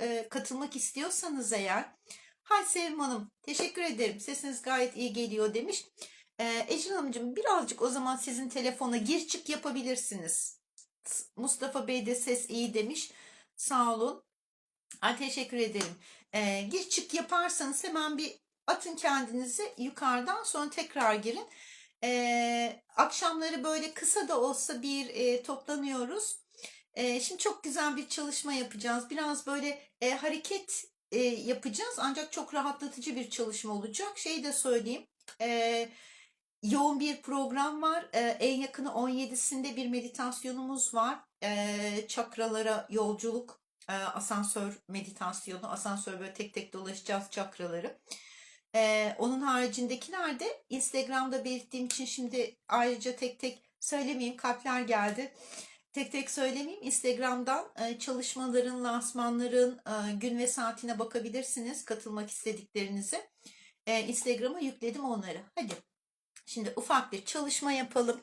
e, katılmak istiyorsanız eğer Hay Sevim Hanım teşekkür ederim sesiniz gayet iyi geliyor demiş. E, Ecil Hanımcığım birazcık o zaman sizin telefona gir çık yapabilirsiniz. Mustafa Bey de ses iyi demiş. Sağ olun. Ay, teşekkür ederim. E, gir çık yaparsanız hemen bir atın kendinizi yukarıdan sonra tekrar girin. E, akşamları böyle kısa da olsa bir e, toplanıyoruz. E, şimdi çok güzel bir çalışma yapacağız. Biraz böyle e, hareket e, yapacağız ancak çok rahatlatıcı bir çalışma olacak. Şey de söyleyeyim. E, yoğun bir program var. E, en yakını 17'sinde bir meditasyonumuz var. E, çakralara yolculuk, e, asansör meditasyonu. Asansör böyle tek tek dolaşacağız çakraları. E, onun haricindekiler de Instagram'da belirttiğim için şimdi ayrıca tek tek söylemeyeyim. Kalpler geldi. Tek tek söylemeyeyim. Instagram'dan e, çalışmaların, lansmanların e, gün ve saatine bakabilirsiniz. Katılmak istediklerinizi. E, Instagram'a yükledim onları. Hadi. Şimdi ufak bir çalışma yapalım.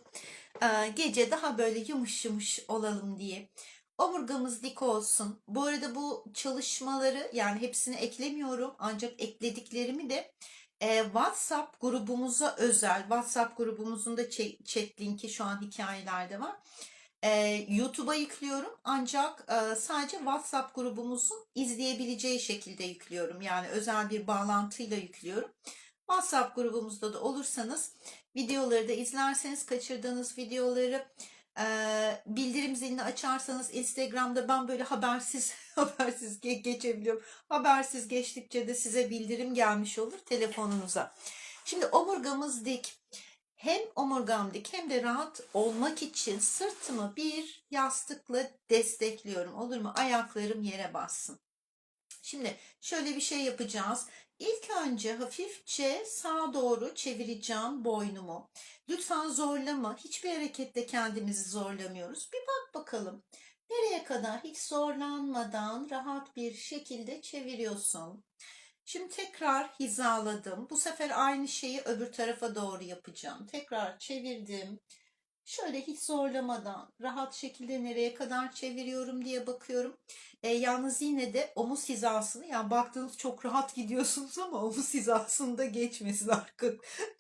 Gece daha böyle yumuş yumuş olalım diye. Omurgamız dik olsun. Bu arada bu çalışmaları yani hepsini eklemiyorum. Ancak eklediklerimi de e, WhatsApp grubumuza özel. WhatsApp grubumuzun da chat linki şu an hikayelerde var. E, YouTube'a yüklüyorum ancak e, sadece WhatsApp grubumuzun izleyebileceği şekilde yüklüyorum. Yani özel bir bağlantıyla yüklüyorum. WhatsApp grubumuzda da olursanız videoları da izlerseniz kaçırdığınız videoları e, bildirim zilini açarsanız Instagram'da ben böyle habersiz habersiz ge- geçebiliyorum. Habersiz geçtikçe de size bildirim gelmiş olur telefonunuza. Şimdi omurgamız dik. Hem omurgam dik hem de rahat olmak için sırtımı bir yastıkla destekliyorum. Olur mu? Ayaklarım yere bassın. Şimdi şöyle bir şey yapacağız. İlk önce hafifçe sağa doğru çevireceğim boynumu. Lütfen zorlama. Hiçbir harekette kendimizi zorlamıyoruz. Bir bak bakalım. Nereye kadar hiç zorlanmadan rahat bir şekilde çeviriyorsun. Şimdi tekrar hizaladım. Bu sefer aynı şeyi öbür tarafa doğru yapacağım. Tekrar çevirdim. Şöyle hiç zorlamadan rahat şekilde nereye kadar çeviriyorum diye bakıyorum. E, yalnız yine de omuz hizasını yani baktığınız çok rahat gidiyorsunuz ama omuz hizasında geçmesin arka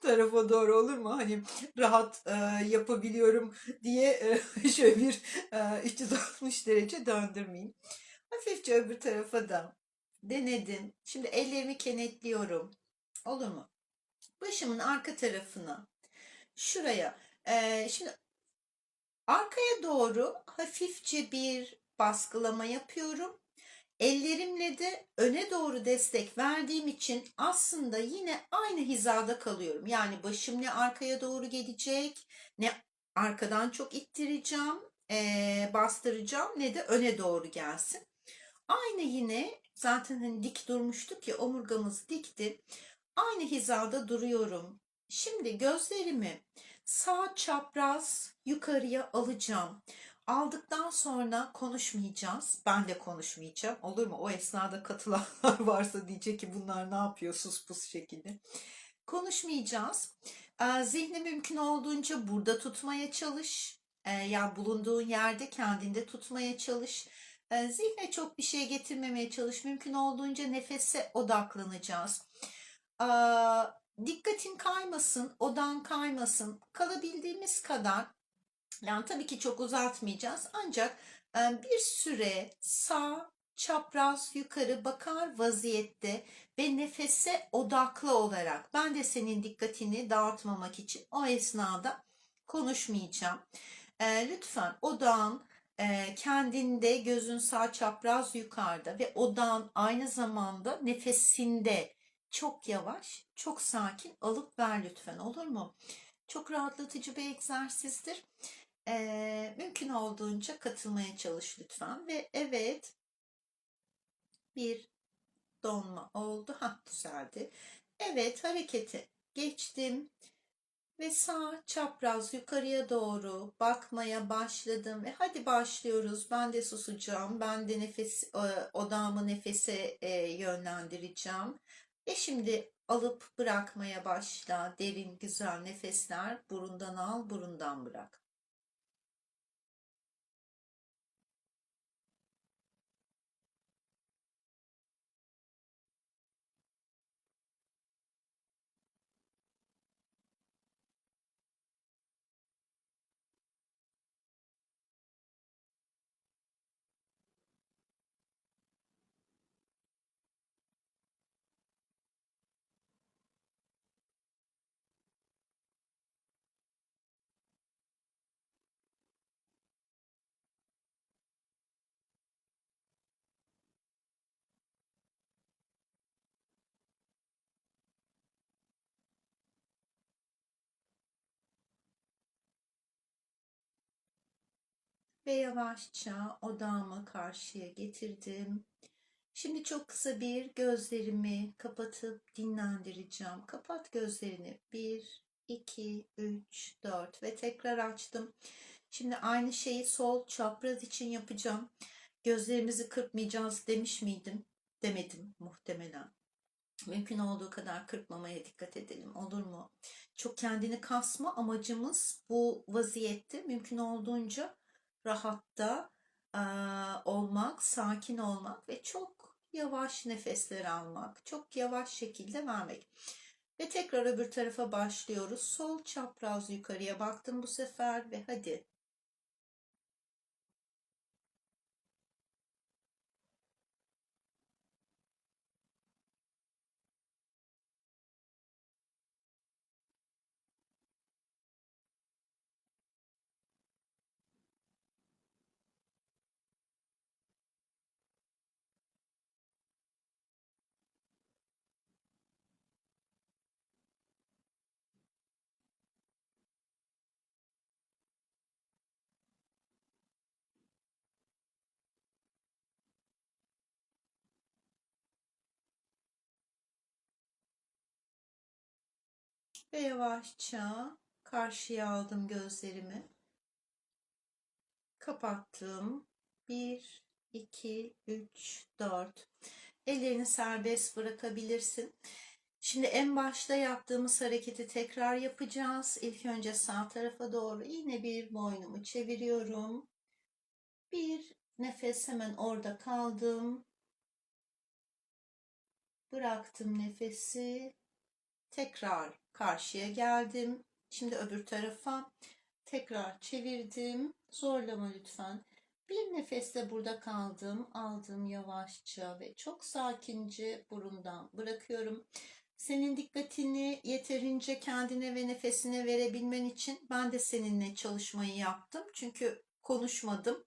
tarafa doğru olur mu? Hani rahat e, yapabiliyorum diye e, şöyle bir e, 360 derece döndürmeyin. Hafifçe öbür tarafa da denedim. Şimdi ellerimi kenetliyorum. Olur mu? Başımın arka tarafına şuraya ee, şimdi arkaya doğru hafifçe bir baskılama yapıyorum. Ellerimle de öne doğru destek verdiğim için aslında yine aynı hizada kalıyorum. Yani başım ne arkaya doğru gelecek ne arkadan çok ittireceğim, ee, bastıracağım ne de öne doğru gelsin. Aynı yine zaten hani dik durmuştuk ya omurgamız dikti. Aynı hizada duruyorum. Şimdi gözlerimi sağ çapraz yukarıya alacağım. Aldıktan sonra konuşmayacağız. Ben de konuşmayacağım. Olur mu? O esnada katılanlar varsa diyecek ki bunlar ne yapıyor sus pus şekilde. Konuşmayacağız. Zihni mümkün olduğunca burada tutmaya çalış. Ee, yani bulunduğun yerde kendinde tutmaya çalış. Ee, zihne çok bir şey getirmemeye çalış. Mümkün olduğunca nefese odaklanacağız. Ee, dikkatin kaymasın, odan kaymasın. Kalabildiğimiz kadar yani tabii ki çok uzatmayacağız ancak e, bir süre sağ çapraz yukarı bakar vaziyette ve nefese odaklı olarak ben de senin dikkatini dağıtmamak için o esnada konuşmayacağım. E, lütfen odağın kendinde gözün sağ çapraz yukarıda ve odağın aynı zamanda nefesinde çok yavaş, çok sakin alıp ver lütfen olur mu? Çok rahatlatıcı bir egzersizdir. Mümkün olduğunca katılmaya çalış lütfen. Ve evet bir donma oldu. Ha düzeldi. Evet harekete geçtim. Ve sağ çapraz yukarıya doğru bakmaya başladım. Ve hadi başlıyoruz. Ben de susacağım. Ben de nefes odağımı nefese yönlendireceğim. Ve şimdi alıp bırakmaya başla. Derin güzel nefesler. Burundan al, burundan bırak. Ve yavaşça odağımı karşıya getirdim. Şimdi çok kısa bir gözlerimi kapatıp dinlendireceğim. Kapat gözlerini. 1, 2, 3, 4 ve tekrar açtım. Şimdi aynı şeyi sol çapraz için yapacağım. Gözlerimizi kırpmayacağız demiş miydim? Demedim muhtemelen. Mümkün olduğu kadar kırpmamaya dikkat edelim olur mu? Çok kendini kasma amacımız bu vaziyette mümkün olduğunca rahatta eee, olmak, sakin olmak ve çok yavaş nefesler almak, çok yavaş şekilde vermek. Ve tekrar öbür tarafa başlıyoruz. Sol çapraz yukarıya baktım bu sefer ve hadi. Ve yavaşça karşıya aldım gözlerimi. Kapattım. 1, 2, 3, 4. Ellerini serbest bırakabilirsin. Şimdi en başta yaptığımız hareketi tekrar yapacağız. İlk önce sağ tarafa doğru yine bir boynumu çeviriyorum. Bir nefes hemen orada kaldım. Bıraktım nefesi. Tekrar karşıya geldim. Şimdi öbür tarafa tekrar çevirdim. Zorlama lütfen. Bir nefesle burada kaldım. Aldım yavaşça ve çok sakince burundan bırakıyorum. Senin dikkatini yeterince kendine ve nefesine verebilmen için ben de seninle çalışmayı yaptım. Çünkü konuşmadım.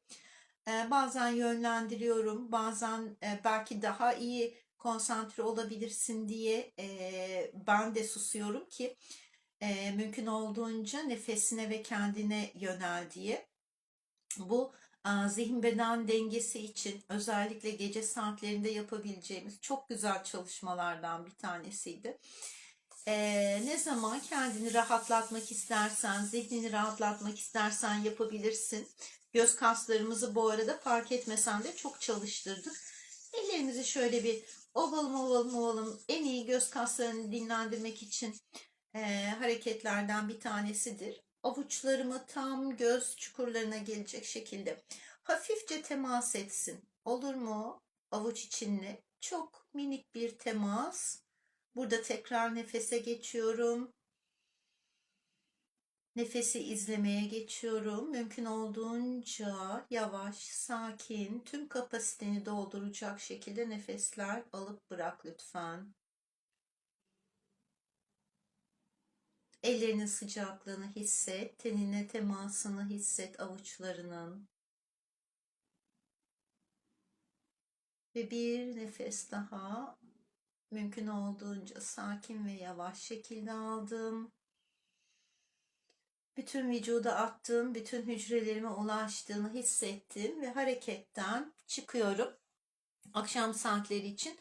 Ee, bazen yönlendiriyorum, bazen e, belki daha iyi konsantre olabilirsin diye e, ben de susuyorum ki e, mümkün olduğunca nefesine ve kendine yönel diye. Bu a, zihin beden dengesi için özellikle gece saatlerinde yapabileceğimiz çok güzel çalışmalardan bir tanesiydi. E, ne zaman kendini rahatlatmak istersen, zihnini rahatlatmak istersen yapabilirsin. Göz kaslarımızı bu arada fark etmesen de çok çalıştırdık. Ellerimizi şöyle bir ovalım ovalım ovalım en iyi göz kaslarını dinlendirmek için e, hareketlerden bir tanesidir. Avuçlarımı tam göz çukurlarına gelecek şekilde hafifçe temas etsin. Olur mu? Avuç içinle çok minik bir temas. Burada tekrar nefese geçiyorum. Nefesi izlemeye geçiyorum. Mümkün olduğunca yavaş, sakin, tüm kapasiteni dolduracak şekilde nefesler alıp bırak lütfen. Ellerinin sıcaklığını hisset, tenine temasını hisset avuçlarının. Ve bir nefes daha mümkün olduğunca sakin ve yavaş şekilde aldım. Bütün vücuda attığım, bütün hücrelerime ulaştığını hissettim ve hareketten çıkıyorum. Akşam saatleri için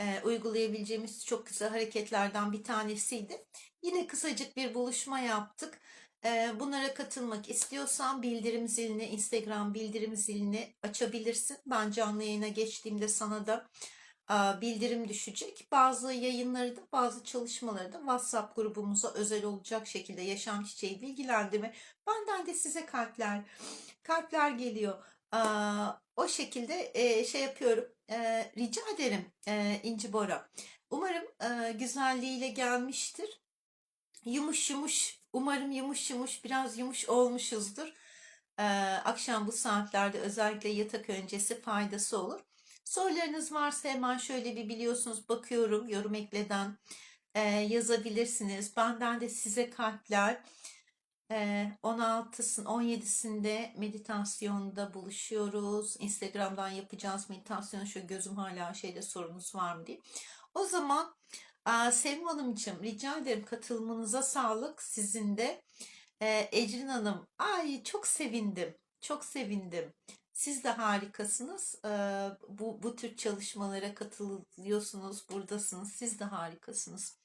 e, uygulayabileceğimiz çok güzel hareketlerden bir tanesiydi. Yine kısacık bir buluşma yaptık. E, bunlara katılmak istiyorsan bildirim zilini, Instagram bildirim zilini açabilirsin. Ben canlı yayına geçtiğimde sana da bildirim düşecek. Bazı yayınları da bazı çalışmaları da WhatsApp grubumuza özel olacak şekilde yaşam çiçeği bilgilendirme. Benden de size kalpler, kalpler geliyor. O şekilde şey yapıyorum. Rica ederim İnci Bora. Umarım güzelliğiyle gelmiştir. Yumuş yumuş, umarım yumuş yumuş, biraz yumuş olmuşuzdur. Akşam bu saatlerde özellikle yatak öncesi faydası olur. Sorularınız varsa hemen şöyle bir biliyorsunuz bakıyorum yorum ekleden e, yazabilirsiniz. Benden de size kalpler. 16'sın 17'sinde meditasyonda buluşuyoruz. Instagram'dan yapacağız meditasyon. Şu gözüm hala şeyde sorunuz var mı diye. O zaman Sevim Hanımcığım rica ederim katılmanıza sağlık sizin de. Ecrin Hanım ay çok sevindim. Çok sevindim. Siz de harikasınız. Ee, bu, bu tür çalışmalara katılıyorsunuz, buradasınız. Siz de harikasınız.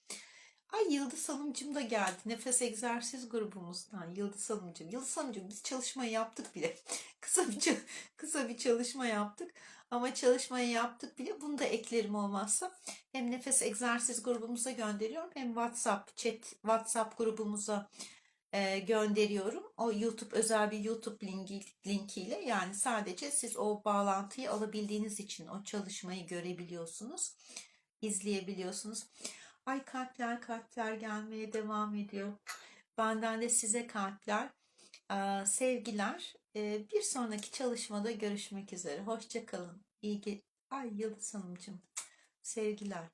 Ay Yıldız Hanımcığım da geldi. Nefes egzersiz grubumuzdan. Yıldız Hanımcığım. Yıldız Hanımcığım biz çalışmayı yaptık bile. Kısa bir kısa bir çalışma yaptık. Ama çalışmayı yaptık bile. Bunu da eklerim olmazsa. Hem nefes egzersiz grubumuza gönderiyorum hem WhatsApp chat WhatsApp grubumuza e, gönderiyorum. O YouTube özel bir YouTube linki, linkiyle yani sadece siz o bağlantıyı alabildiğiniz için o çalışmayı görebiliyorsunuz, izleyebiliyorsunuz. Ay kalpler kalpler gelmeye devam ediyor. Benden de size kalpler, Aa, sevgiler. Ee, bir sonraki çalışmada görüşmek üzere. Hoşça kalın. İyi ge Ay Yıldız Hanımcığım. Sevgiler.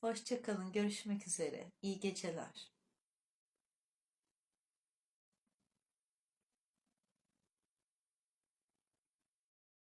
Hoşça kalın. Görüşmek üzere. İyi geceler.